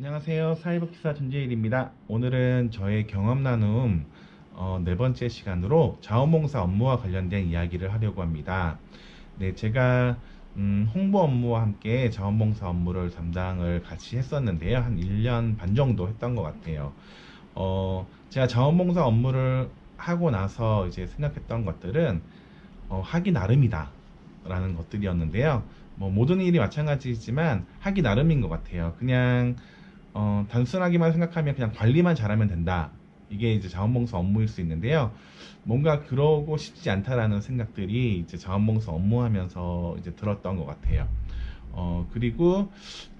안녕하세요. 사이버 기사 전재일입니다. 오늘은 저의 경험 나눔 어, 네 번째 시간으로 자원봉사 업무와 관련된 이야기를 하려고 합니다. 네, 제가 음, 홍보 업무와 함께 자원봉사 업무를 담당을 같이 했었는데요. 한 1년 반 정도 했던 것 같아요. 어, 제가 자원봉사 업무를 하고 나서 이제 생각했던 것들은 어, 하기 나름이다. 라는 것들이었는데요. 뭐 모든 일이 마찬가지지만 하기 나름인 것 같아요. 그냥 어, 단순하게만 생각하면 그냥 관리만 잘하면 된다. 이게 이제 자원봉사 업무일 수 있는데요. 뭔가 그러고 싶지 않다라는 생각들이 이제 자원봉사 업무하면서 이제 들었던 것 같아요. 어, 그리고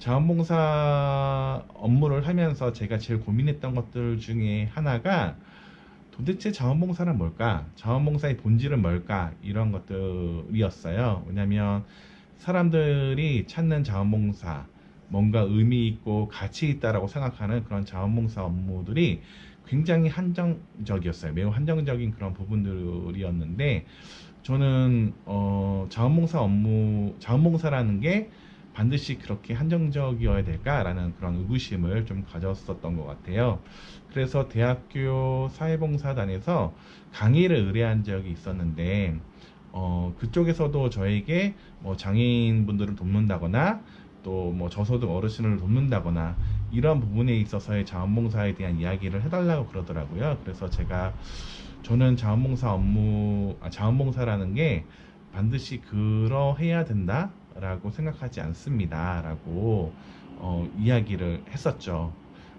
자원봉사 업무를 하면서 제가 제일 고민했던 것들 중에 하나가 도대체 자원봉사는 뭘까? 자원봉사의 본질은 뭘까? 이런 것들이었어요. 왜냐면 사람들이 찾는 자원봉사, 뭔가 의미 있고 가치 있다라고 생각하는 그런 자원봉사 업무들이 굉장히 한정적이었어요. 매우 한정적인 그런 부분들이었는데 저는 어, 자원봉사 업무, 자원봉사라는 게 반드시 그렇게 한정적이어야 될까라는 그런 의구심을 좀 가졌었던 것 같아요. 그래서 대학교 사회봉사단에서 강의를 의뢰한 적이 있었는데 어, 그쪽에서도 저에게 뭐 장애인분들을 돕는다거나 또 뭐 저소득 어르신을 돕는다거나 이런 부분에 있어서의 자원봉사에 대한 이야기를 해달라고 그러더라고요. 그래서 제가 저는 자원봉사 업무, 아, 자원봉사라는 게 반드시 그러해야 된다라고 생각하지 않습니다라고 어, 이야기를 했었죠.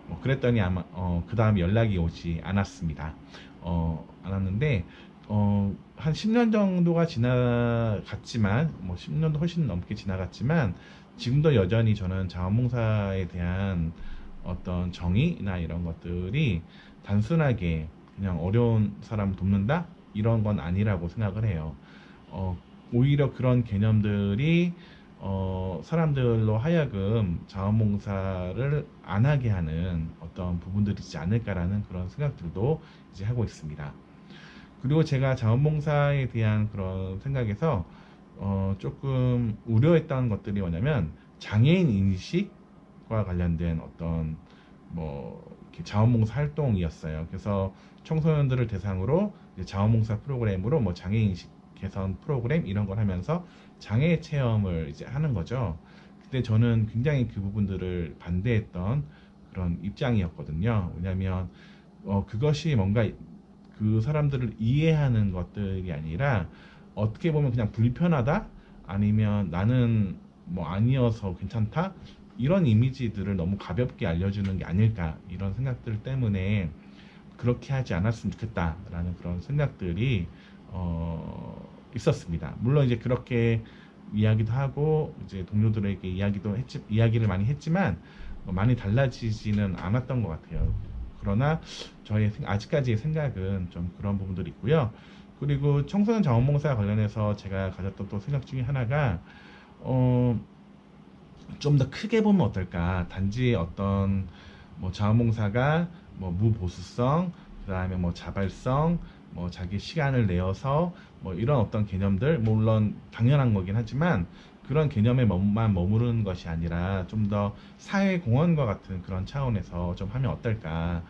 뭐 그랬더니 아마 어, 그 다음에 연락이 오지 않았습니다. 어, 않았는데 어, 한 10년 정도가 지나갔지만 뭐 10년도 훨씬 넘게 지나갔지만 지금도 여전히 저는 자원봉사에 대한 어떤 정의나 이런 것들이 단순하게 그냥 어려운 사람 돕는다 이런 건 아니라고 생각을 해요. 어, 오히려 그런 개념들이 어, 사람들로 하여금 자원봉사를 안 하게 하는 어떤 부분들이지 않을까라는 그런 생각들도 이제 하고 있습니다. 그리고 제가 자원봉사에 대한 그런 생각에서 어, 조금 우려했던 것들이 뭐냐면 장애인 인식과 관련된 어떤 뭐 이렇게 자원봉사 활동이었어요. 그래서 청소년들을 대상으로 이제 자원봉사 프로그램으로 뭐 장애인 인식 개선 프로그램 이런 걸 하면서 장애 체험을 이제 하는 거죠. 근데 저는 굉장히 그 부분들을 반대했던 그런 입장이었거든요. 왜냐하면 어, 그것이 뭔가 그 사람들을 이해하는 것들이 아니라 어떻게 보면 그냥 불편하다 아니면 나는 뭐 아니어서 괜찮다 이런 이미지들을 너무 가볍게 알려주는 게 아닐까 이런 생각들 때문에 그렇게 하지 않았으면 좋겠다라는 그런 생각들이 어, 있었습니다. 물론 이제 그렇게 이야기도 하고 이제 동료들에게 이야기도 했지, 이야기를 많이 했지만 뭐 많이 달라지지는 않았던 것 같아요. 그러나 저의 생- 아직까지의 생각은 좀 그런 부분들이 있고요. 그리고 청소년 자원봉사 관련해서 제가 가졌던 또 생각 중에 하나가 어, 좀 더 크게 보면 어떨까? 단지 어떤 뭐 자원봉사가 뭐 무보수성, 그 다음에 뭐 자발성, 뭐 자기 시간을 내어서 뭐 이런 어떤 개념들 물론 당연한 거긴 하지만 그런 개념에 만 머무르는 것이 아니라 좀 더 사회 공헌과 같은 그런 차원에서 좀 하면 어떨까?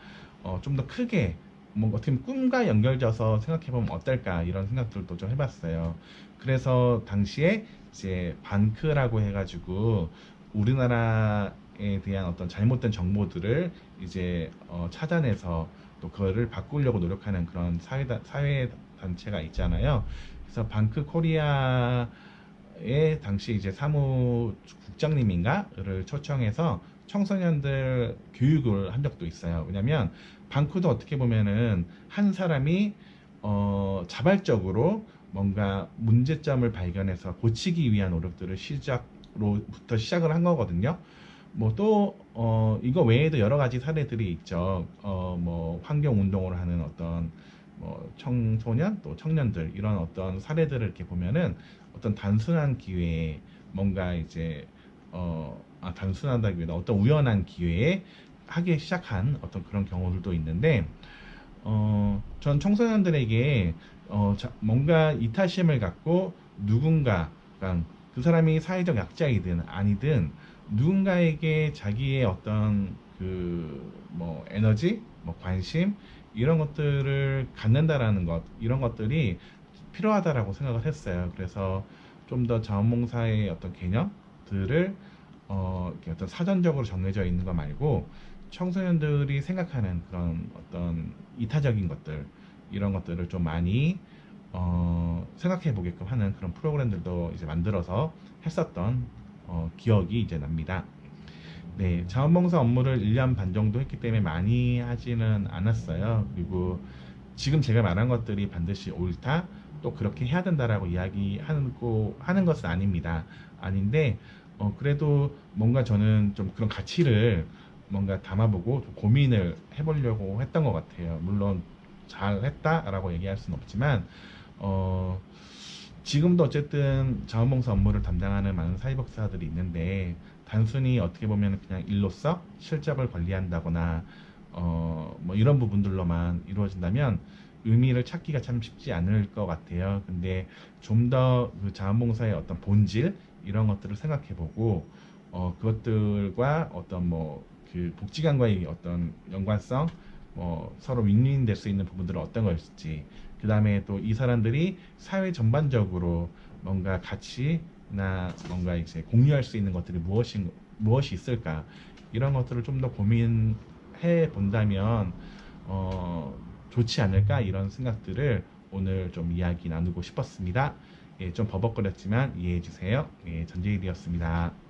어, 좀 더 크게 뭔가 어떻게 보면 꿈과 연결져서 생각해 보면 어떨까 이런 생각들도 좀 해봤어요. 그래서 당시에 이제 반크라고 해가지고 우리나라에 대한 어떤 잘못된 정보들을 이제 어, 찾아내서 또 그거를 바꾸려고 노력하는 그런 사회 사회 단체가 있잖아요. 그래서 방크 코리아 의 당시 이제 사무 국장님인가를 초청해서 청소년들 교육을 한 적도 있어요. 왜냐면 방크도 어떻게 보면은 한 사람이 어, 자발적으로 뭔가 문제점을 발견해서 고치기 위한 노력들을 시작로부터 시작을 한 거거든요. 뭐또 어, 이거 외에도 여러 가지 사례들이 있죠. 어, 뭐 환경 운동을 하는 어떤 뭐 청소년 또 청년들 이런 어떤 사례들을 이렇게 보면은 어떤 단순한 기회에 뭔가 이제 어, 아, 단순하다기보다 어떤 우연한 기회에 하기 시작한 어떤 그런 경우들도 있는데 어, 전 청소년들에게 어, 자- 뭔가 이타심을 갖고 누군가 그 사람이 사회적 약자이든 아니든 누군가에게 자기의 어떤 그 뭐 에너지, 뭐 관심 이런 것들을 갖는다라는 것 이런 것들이 필요하다라고 생각을 했어요. 그래서 좀 더 자원봉사의 어떤 개념들을 어, 어떤 사전적으로 정해져 있는 거 말고 청소년들이 생각하는 그런 어떤 이타적인 것들 이런 것들을 좀 많이 어, 생각해 보게끔 하는 그런 프로그램들도 이제 만들어서 했었던 어, 기억이 이제 납니다. 네, 자원봉사 업무를 1년 반 정도 했기 때문에 많이 하지는 않았어요. 그리고 지금 제가 말한 것들이 반드시 옳다, 또 그렇게 해야 된다라고 이야기하는 거, 하는 것은 아닙니다. 아닌데, 어, 그래도 뭔가 저는 좀 그런 가치를 뭔가 담아보고 좀 고민을 해보려고 했던 것 같아요. 물론 잘 했다라고 얘기할 수는 없지만, 어, 지금도 어쨌든 자원봉사 업무를 담당하는 많은 사회복사들이 있는데 단순히 어떻게 보면 그냥 일로서 실적을 관리한다거나 어, 뭐 이런 부분들로만 이루어진다면 의미를 찾기가 참 쉽지 않을 것 같아요. 근데 좀 더 그 자원봉사의 어떤 본질 이런 것들을 생각해보고 어, 그것들과 어떤 뭐 그 복지관과의 어떤 연관성 뭐 서로 윈윈 될 수 있는 부분들은 어떤 것일지 그 다음에 또 이 사람들이 사회 전반적으로 뭔가 가치나 뭔가 이제 공유할 수 있는 것들이 무엇이 무엇이 있을까 이런 것들을 좀 더 고민해 본다면 어, 좋지 않을까 이런 생각들을 오늘 좀 이야기 나누고 싶었습니다. 예, 좀 버벅거렸지만 이해해 주세요. 예, 전재일이었습니다.